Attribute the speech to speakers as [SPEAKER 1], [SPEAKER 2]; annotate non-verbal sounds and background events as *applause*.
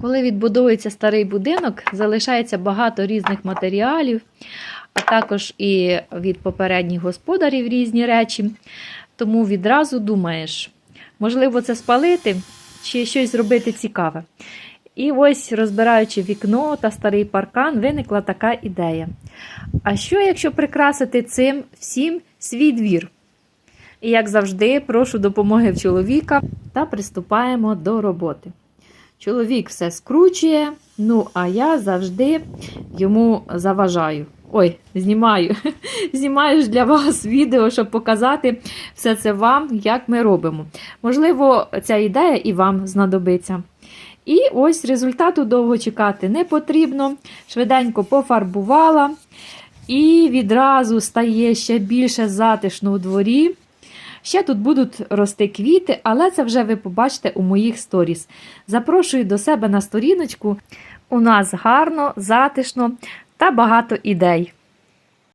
[SPEAKER 1] Коли відбудовується старий будинок, залишається багато різних матеріалів, а також і від попередніх господарів різні речі. Тому відразу думаєш, можливо, це спалити чи щось зробити цікаве. І ось, розбираючи вікно та старий паркан, виникла така ідея. А що, якщо прикрасити цим всім свій двір? І, як завжди, прошу допомоги в чоловіка та приступаємо до роботи. Чоловік все скручує, ну а я завжди йому заважаю. Ой, знімаю. *laughs* Знімаю ж для вас відео, щоб показати все це вам, як ми робимо. Можливо, ця ідея і вам знадобиться. І ось результату довго чекати не потрібно. Швиденько пофарбувала, і відразу стає ще більше затишно у дворі. Ще тут будуть рости квіти, але це вже ви побачите у моїх сторіс. Запрошую до себе на сторіночку. У нас гарно, затишно та багато ідей.